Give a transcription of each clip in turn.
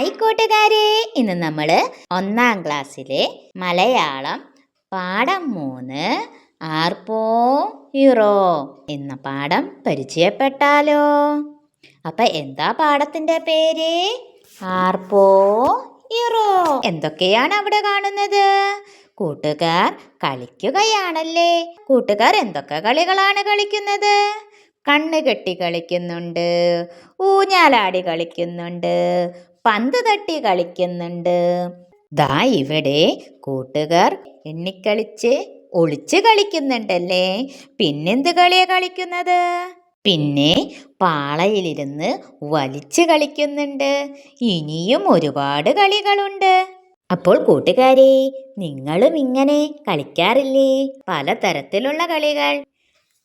Hi കൂട്ടുകാരെ ഇന്ന് നമ്മൾ ഒന്നാം ക്ലാസ്സിലെ മലയാളം പാഠം മൂന്ന് ആർപ്പോ യുറോ എന്ന പാഠം പരിചയപ്പെട്ടാലോ. അപ്പൊ എന്താ പാഠത്തിന്റെ പേര്? ആർപ്പോ യുറോ. എന്തൊക്കെയാണ് അവിടെ കാണുന്നത്? കൂട്ടുകാർ കളിക്കുകയാണല്ലേ? കൂട്ടുകാർ എന്തൊക്കെ കളികളാണ് കളിക്കുന്നത്? കണ്ണ് കെട്ടി കളിക്കുന്നുണ്ട് ഊഞ്ഞാലാടി കളിക്കുന്നുണ്ട് പന്ത് തട്ടി കളിക്കുന്നുണ്ട്. ദാ ഇവിടെ കൂട്ടുകാർ എണ്ണിക്കളിച്ച് ഒളിച്ച് കളിക്കുന്നുണ്ടല്ലേ? പിന്നെന്ത് കളിയാ കളിക്കുന്നത്? പിന്നെ പാളയിലിരുന്ന് വലിച്ച് കളിക്കുന്നുണ്ട്. ഇനിയും ഒരുപാട് കളികളുണ്ട്. അപ്പോൾ കൂട്ടുകാരെ നിങ്ങളും ഇങ്ങനെ കളിക്കാറില്ലേ? പലതരത്തിലുള്ള കളികൾ.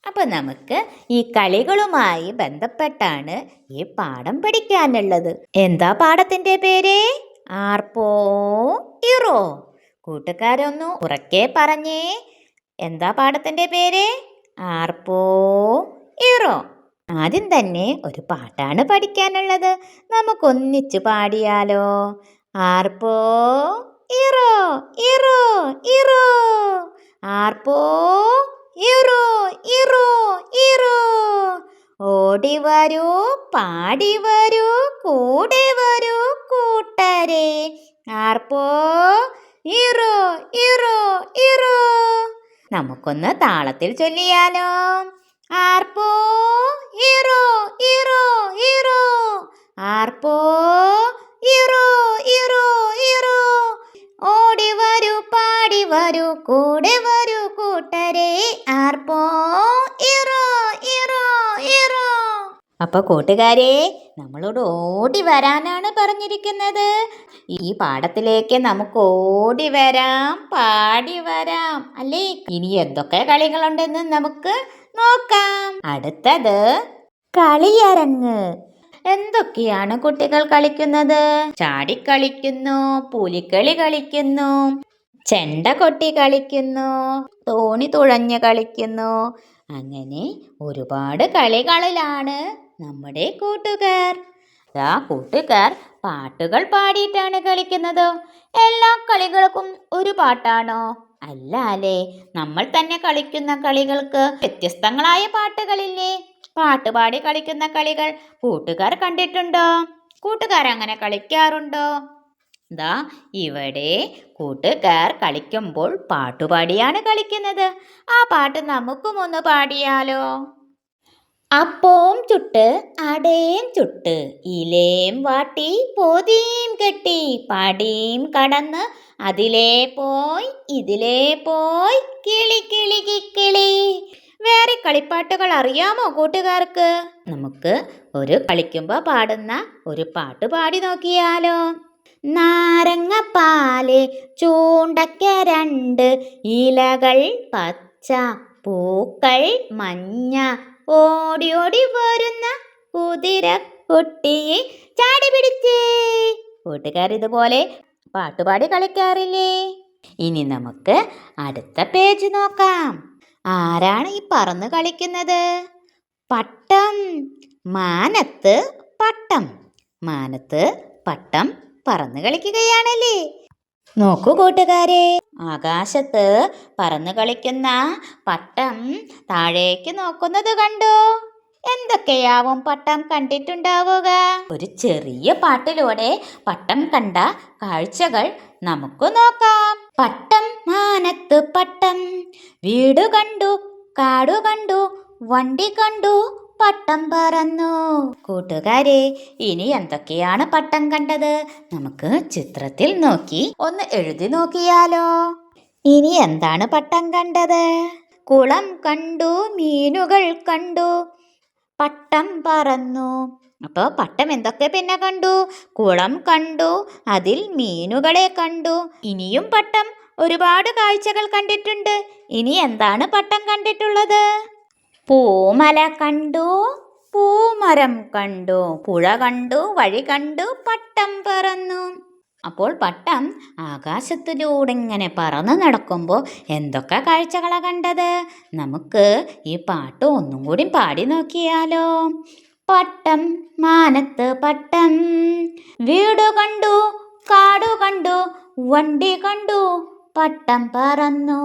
അപ്പൊ നമുക്ക് ഈ കളികളുമായി ബന്ധപ്പെട്ടാണ് ഈ പാഠം പഠിക്കാനുള്ളത്. എന്താ പാഠത്തിന്റെ പേര്? ആർപ്പോ ഇറോ. കൂട്ടുകാരൊന്നു ഉറക്കെ പറഞ്ഞേ. എന്താ പാഠത്തിന്റെ പേര്? ആർപ്പോ ഇറോ. ആദ്യം തന്നെ ഒരു പാട്ടാണ് പഠിക്കാനുള്ളത്. നമുക്കൊന്നിച്ച് പാടിയാലോ. ആർപ്പോ ഇറോ ഇറോ ഇറോ. ആർപ്പോ ഇറോ ഇറോ ഓടി വരൂ പാടി വരൂ കൂടെ വരൂ കൂട്ടരെ. ആർപ്പോ? ഇറോ ഇറോ ഇറോ. നമുക്കൊന്ന് താളത്തിൽ ചൊല്ലിയാലോ. ആർപ്പോ? ഇറോ ഇറോ ഇറോ. ആർപ്പോ? അപ്പൊ കൂട്ടുകാരെ നമ്മളോട് ഓടി വരാനാണ് പറഞ്ഞിരിക്കുന്നത്. ഈ പാടത്തിലേക്ക് നമുക്ക് ഓടി വരാം പാടി വരാം. അല്ലേ? ഇനി എന്തൊക്കെ കളികളുണ്ടെന്ന് നമുക്ക് നോക്കാം. അടുത്തത് കളിയരങ്ങ്. എന്തൊക്കെയാണ് കുട്ടികൾ കളിക്കുന്നത്? ചാടിക്കളിക്കുന്നു പുലിക്കളി കളിക്കുന്നു ചെണ്ട കൊട്ടി കളിക്കുന്നു തോണി തുഴഞ്ഞ് കളിക്കുന്നു. അങ്ങനെ ഒരുപാട് കളികളിലാണ് നമ്മുടെ കൂട്ടുകാർ. ആ കൂട്ടുകാർ പാട്ടുകൾ പാടിയിട്ടാണ് കളിക്കുന്നത്. എല്ലാ കളികൾക്കും ഒരു പാട്ടാണോ? അല്ലാലേ അല്ലേ നമ്മൾ തന്നെ കളിക്കുന്ന കളികൾക്ക് വ്യത്യസ്തങ്ങളായ പാട്ടുകളില്ലേ? പാട്ട് പാടി കളിക്കുന്ന കളികൾ കൂട്ടുകാർ കണ്ടിട്ടുണ്ടോ? കൂട്ടുകാർ അങ്ങനെ കളിക്കാറുണ്ടോ? ദാ ഇവിടെ കൂട്ടുകാർ കളിക്കുമ്പോൾ പാട്ടുപാടിയാണ് കളിക്കുന്നത്. ആ പാട്ട് നമുക്കും ഒന്ന് പാടിയാലോ? അപ്പോം ചുട്ട് അടേം ചുട്ട് ഇലേം വാട്ടി പൊതിയും കെട്ടി പടിയും കടന്ന് അതിലേ പോയി ഇതിലേ പോയി കിളി കിളി കിളി. വേറെ കളിപ്പാട്ടുകൾ അറിയാമോ കൂട്ടുകാർക്ക്? നമുക്ക് ഒരു കളിക്കുമ്പോൾ പാടുന്ന ഒരു പാട്ട് പാടി നോക്കിയാലോ. നാരങ്ങപ്പാൽ ചൂണ്ടക്ക രണ്ട് ഇലകൾ പച്ച പൂക്കൾ മഞ്ഞ ഓടി ഓടി വരുന്ന കുതിര കുട്ടിയെ ചാടി പിടിച്ചേ. കൂട്ടുകാർ ഇതുപോലെ പാട്ടുപാടി കളിക്കാറില്ലേ? ഇനി നമുക്ക് അടുത്ത പേജ് നോക്കാം. ആരാണ് ഈ പറന്ന് കളിക്കുന്നത്? പട്ടം മാനത്ത് പട്ടം. മാനത്ത് പട്ടം പറന്ന് കളിക്കുകയാണല്ലേ? നോക്കൂ കൂട്ടുകാരെ. ആകാശത്ത് പറന്നു കളിക്കുന്ന പട്ടം താഴേക്ക് നോക്കുന്നത് കണ്ടോ? എന്തൊക്കെയാവും പട്ടം കണ്ടിട്ടുണ്ടാവുക? ഒരു ചെറിയ പാട്ടിലൂടെ പട്ടം കണ്ട കാഴ്ചകൾ നമുക്ക് നോക്കാം. പട്ടം മാനത്ത് പട്ടം. വീട് കണ്ടു കാടു കണ്ടു വണ്ടി കണ്ടു പട്ടം പറന്നു. കൂട്ടുകാരെ ഇനി എന്തൊക്കെയാണ് പട്ടം കണ്ടത്? നമുക്ക് ചിത്രത്തിൽ നോക്കി ഒന്ന് എഴുതി നോക്കിയാലോ? ഇനി എന്താണ് പട്ടം കണ്ടത്? കുളം കണ്ടു മീനുകൾ കണ്ടു പട്ടം പറന്നു. അപ്പോൾ പട്ടം എന്തൊക്കെ പിന്നെ കണ്ടു? കുളം കണ്ടു അതിൽ മീനുകളെ കണ്ടു. ഇനിയും പട്ടം ഒരുപാട് കാഴ്ചകൾ കണ്ടിട്ടുണ്ട്. ഇനി എന്താണ് പട്ടം കണ്ടിട്ടുള്ളത്? പൂമല കണ്ടു പൂമരം കണ്ടു പുഴ കണ്ടു വഴി കണ്ടു പട്ടം പറന്നു. അപ്പോൾ പട്ടം ആകാശത്തിലൂടെ ഇങ്ങനെ പറന്ന് നടക്കുമ്പോൾ എന്തൊക്കെ കാഴ്ചകളാണ് കണ്ടത്? നമുക്ക് ഈ പാട്ട് ഒന്നും കൂടി പാടി നോക്കിയാലോ. പട്ടം മാനത്ത് പട്ടം വീട് കണ്ടു കാടു കണ്ടു വണ്ടി കണ്ടു പട്ടം പറന്നു.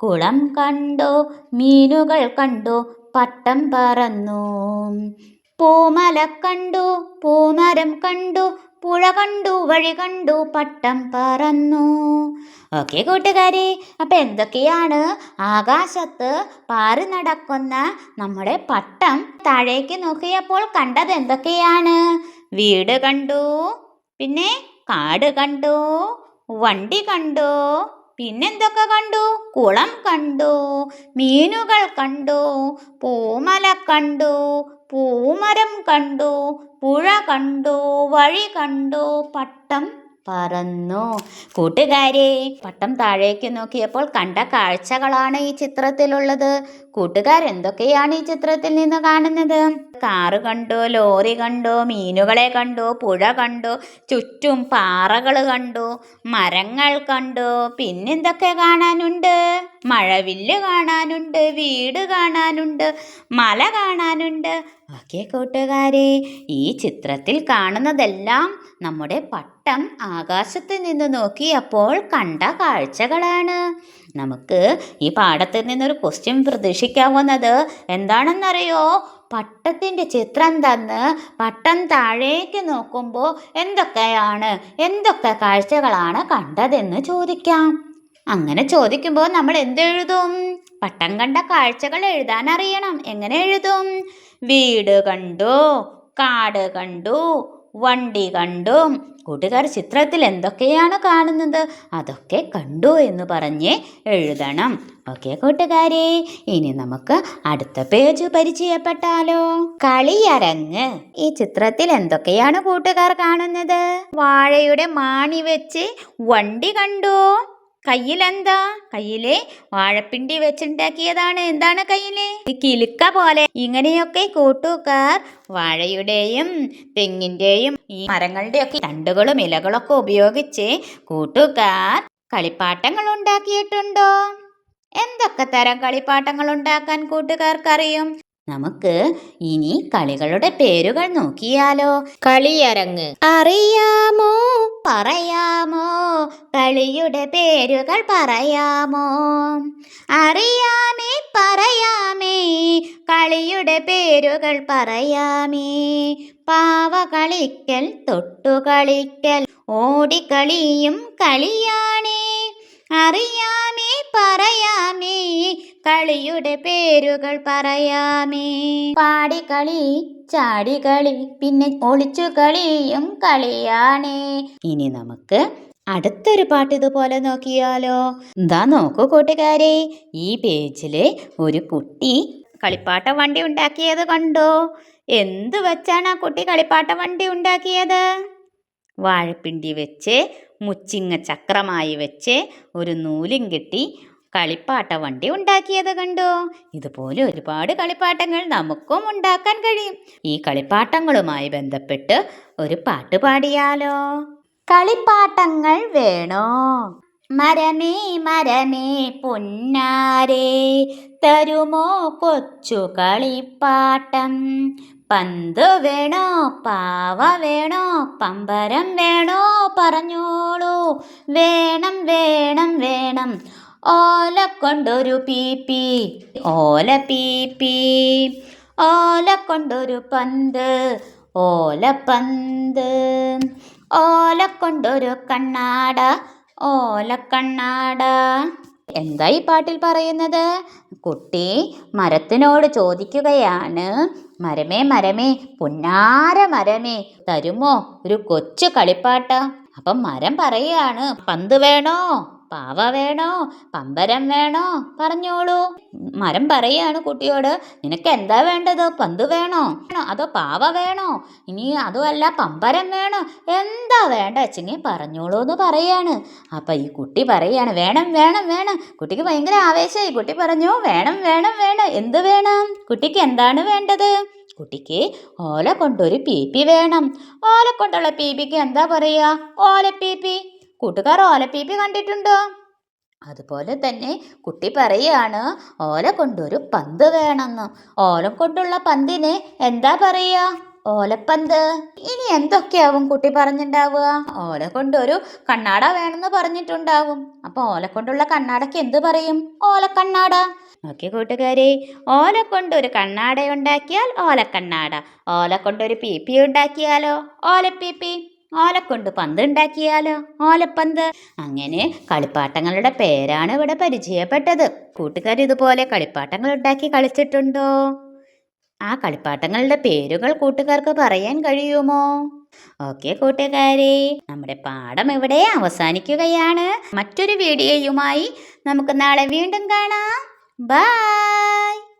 കുളം കണ്ടോ മീനുകൾ കണ്ടോ പട്ടം പറന്നു. പൂമല കണ്ടു പൂമരം കണ്ടു പുഴ കണ്ടു വഴി കണ്ടു പട്ടം പറന്നു. ഓക്കെ കൂട്ടുകാരെ അപ്പം എന്തൊക്കെയാണ് ആകാശത്ത് പാറി നടക്കുന്ന നമ്മുടെ പട്ടം? താഴേക്ക് നോക്കിയപ്പോൾ കണ്ടത് എന്തൊക്കെയാണ്? വീട് കണ്ടു പിന്നെ കാട് കണ്ടു വണ്ടി കണ്ടു പിന്നെന്തൊക്കെ കണ്ടു? കുളം കണ്ടു മീനുകൾ കണ്ടു പൂമല കണ്ടു പൂമരം കണ്ടു പുഴ കണ്ടു വഴി കണ്ടു പട്ടം പറന്നു. കൂട്ടുകാരെ പട്ടം താഴേക്ക് നോക്കിയപ്പോൾ കണ്ട കാഴ്ചകളാണ് ഈ ചിത്രത്തിലുള്ളത്. കൂട്ടുകാർ എന്തൊക്കെയാണ് ഈ ചിത്രത്തിൽ നിന്ന് കാണുന്നത്? കാറ് കണ്ടു ലോറി കണ്ടു മീനുകളെ കണ്ടു പുഴ കണ്ടു ചുറ്റും പാറകൾ കണ്ടു മരങ്ങൾ കണ്ടു പിന്നെന്തൊക്കെ കാണാനുണ്ട്? മഴവില്ല് കാണാനുണ്ട് വീട് കാണാനുണ്ട് മല കാണാനുണ്ട് ഓക്കെ കൂട്ടുകാരെ ഈ ചിത്രത്തിൽ കാണുന്നതെല്ലാം നമ്മുടെ പട്ടം ആകാശത്ത് നിന്ന് നോക്കിയപ്പോൾ കണ്ട കാഴ്ചകളാണ്. നമുക്ക് ഈ പാഠത്തിൽ നിന്നൊരു ക്വസ്റ്റ്യൻ പ്രതീക്ഷിക്കാവുന്നത് എന്താണെന്നറിയോ? പട്ടത്തിന്റെ ചിത്രം തന്ന് പട്ടം താഴേക്ക് നോക്കുമ്പോൾ എന്തൊക്കെയാണ് എന്തൊക്കെ കാഴ്ചകളാണ് കണ്ടതെന്ന് ചോദിക്കാം. അങ്ങനെ ചോദിക്കുമ്പോൾ നമ്മൾ എന്തെഴുതും? പട്ടം കണ്ട കാഴ്ചകൾ എഴുതാൻ അറിയണം എങ്ങനെ എഴുതും? വീട് കണ്ടു കാട് കണ്ടു വണ്ടി കണ്ടു. കൂട്ടുകാർ ചിത്രത്തിൽ എന്തൊക്കെയാണ് കാണുന്നത്? അതൊക്കെ കണ്ടു എന്ന് പറഞ്ഞ് എഴുതണം. ഓക്കെ കൂട്ടുകാരെ ഇനി നമുക്ക് അടുത്ത പേജ് പരിചയപ്പെട്ടാലോ. കളിയരങ്ങ്. ഈ ചിത്രത്തിൽ എന്തൊക്കെയാണ് കൂട്ടുകാർ കാണുന്നത്? വാഴയുടെ മാണി വെച്ച് വണ്ടി കണ്ടു. കയ്യിലെന്താ? കയ്യിലെ വാഴപ്പിണ്ടി വെച്ചുണ്ടാക്കിയതാണ്. എന്താണ് കയ്യിൽ? കിലുക്ക പോലെ ഇങ്ങനെയൊക്കെ കൂട്ടുകാർ വാഴയുടെയും തെങ്ങിന്റെയും ഈ മരങ്ങളുടെയൊക്കെ തണ്ടുകളും ഇലകളൊക്കെ ഉപയോഗിച്ച് കൂട്ടുകാർ കളിപ്പാട്ടങ്ങൾ ഉണ്ടാക്കിയിട്ടുണ്ടോ? എന്തൊക്കെ തരം കളിപ്പാട്ടങ്ങൾ ഉണ്ടാക്കാൻ കൂട്ടുകാർക്കറിയും? നമുക്ക് ഇനി കളികളുടെ പേരുകൾ നോക്കിയാലോ. കളിയരങ്ങ്. അറിയാമോ? പറയാമോ? കളിയുടെ പേരുകൾ പറയാമോ? അറിയാമേ പറയാമേ. കളിയുടെ പേരുകൾ പറയാമേ. പാവ കളിക്കൽ തൊട്ടു കളിക്കൽ ഓടിക്കളിയും കളിയാണേ. അറിയാമേ പറയാമേ കളിയുടെ പേരുകൾ പറയാമേ. പാടിക്കളി ചാടികളി പിന്നെ ഒളിച്ചു കളിയും കളിയാണേ. ഇനി നമുക്ക് അടുത്തൊരു പാട്ട് ഇതുപോലെ നോക്കിയാലോ. എന്താ നോക്കൂ കൂട്ടുകാരെ ഈ പേജിൽ ഒരു കുട്ടി കളിപ്പാട്ട വണ്ടി ഉണ്ടാക്കിയത് കണ്ടോ? എന്ത് വെച്ചാണ് ആ കുട്ടി കളിപ്പാട്ട വണ്ടി ഉണ്ടാക്കിയത്? വാഴപ്പിണ്ടി വെച്ച് മുച്ചിങ്ങ ചക്രമായി വെച്ച് ഒരു നൂലും കെട്ടി കളിപ്പാട്ട വണ്ടി ഉണ്ടാക്കിയത് കണ്ടോ. ഇതുപോലെ ഒരുപാട് കളിപ്പാട്ടങ്ങൾ നമുക്കും ഉണ്ടാക്കാൻ കഴിയും. ഈ കളിപ്പാട്ടങ്ങളുമായി ബന്ധപ്പെട്ട് ഒരു പാട്ട് പാടിയാലോ? കളിപ്പാട്ടങ്ങൾ വേണോ? മരമേ മരമേ പൊന്നാരേ തരുമോ കൊച്ചു കളിപ്പാട്ടം? പന്ത് വേണോ പാവ വേണോ പമ്പരം വേണോ പറഞ്ഞോളൂ. വേണം വേണം വേണം ഓല കൊണ്ടൊരു പീപ്പി. ഓല പീപ്പി ഓല കൊണ്ടൊരു പന്ത് ഓല പന്ത്. ഓല കൊണ്ടൊരു കണ്ണാട ഓലക്കണ്ണാട എന്താ ഈ പാട്ടിൽ പറയുന്നത്? കുട്ടി മരത്തിനോട് ചോദിക്കുകയാണ്. മരമേ മരമേ പുന്നാര മരമേ തരുമോ ഒരു കൊച്ചു കളിപ്പാട്ട്? അപ്പം മരം പറയുകയാണ്. പന്ത് വേണോ? പാവ വേണോ? പമ്പരം വേണോ? പറഞ്ഞോളൂ. മരം പറയാണ് കുട്ടിയോട് നിനക്ക് എന്താ വേണ്ടത്? പന്ത് വേണോ? അതോ പാവ വേണോ? ഇനി അതുമല്ല പമ്പരം വേണോ? എന്താ വേണ്ട അച്ഛനെ? പറഞ്ഞോളൂ എന്ന് പറയാണ്. അപ്പം ഈ കുട്ടി പറയാണ് വേണം വേണം വേണം. കുട്ടിക്ക് ഭയങ്കര ആവേശമായി. കുട്ടി പറഞ്ഞു വേണം വേണം വേണം. എന്ത് വേണം? കുട്ടിക്ക് എന്താണ് വേണ്ടത്? കുട്ടിക്ക് ഓല കൊണ്ടൊരു പീപ്പി വേണം. ഓല കൊണ്ടുള്ള പീപ്പിക്ക് എന്താ പറയുക ഓലപ്പീപ്പി കൂട്ടുകാർ ഓലപ്പീപ്പി കണ്ടിട്ടുണ്ടോ. അതുപോലെ തന്നെ കുട്ടി പറയാണ് ഓല കൊണ്ടൊരു പന്ത് വേണമെന്ന്. ഓല കൊണ്ടുള്ള പന്തിനെ എന്താ പറയുക ഓലപ്പന്ത്. ഇനി എന്തൊക്കെയാവും കുട്ടി പറഞ്ഞിട്ടുണ്ടാവുക ഓല കൊണ്ടൊരു കണ്ണാട വേണമെന്ന് പറഞ്ഞിട്ടുണ്ടാവും. അപ്പോൾ ഓല കൊണ്ടുള്ള കണ്ണാടക്ക് എന്ത് പറയും? ഓലക്കണ്ണാട. ഓക്കെ കൂട്ടുകാരെ ഓല കൊണ്ട് ഒരു കണ്ണാട ഉണ്ടാക്കിയാൽ ഓലക്കണ്ണാട. ഓല കൊണ്ടൊരു പി പി ഉണ്ടാക്കിയാലോ? ഓലപ്പീപ്പി. ഓല കൊണ്ട് പന്ത് ഉണ്ടാക്കിയാലോ ഓലപ്പന്ത് അങ്ങനെ കളിപ്പാട്ടങ്ങളുടെ പേരാണ് ഇവിടെ പരിചയപ്പെട്ടത്. കൂട്ടുകാർ ഇതുപോലെ കളിപ്പാട്ടങ്ങൾ ഉണ്ടാക്കി കളിച്ചിട്ടുണ്ടോ? ആ കളിപ്പാട്ടങ്ങളുടെ പേരുകൾ കൂട്ടുകാർക്ക് പറയാൻ കഴിയുമോ? ഓക്കെ കൂട്ടുകാരെ നമ്മുടെ പാഠം ഇവിടെ അവസാനിക്കുകയാണ്. മറ്റൊരു വീഡിയോയുമായി നമുക്ക് നാളെ വീണ്ടും കാണാം. ബൈ!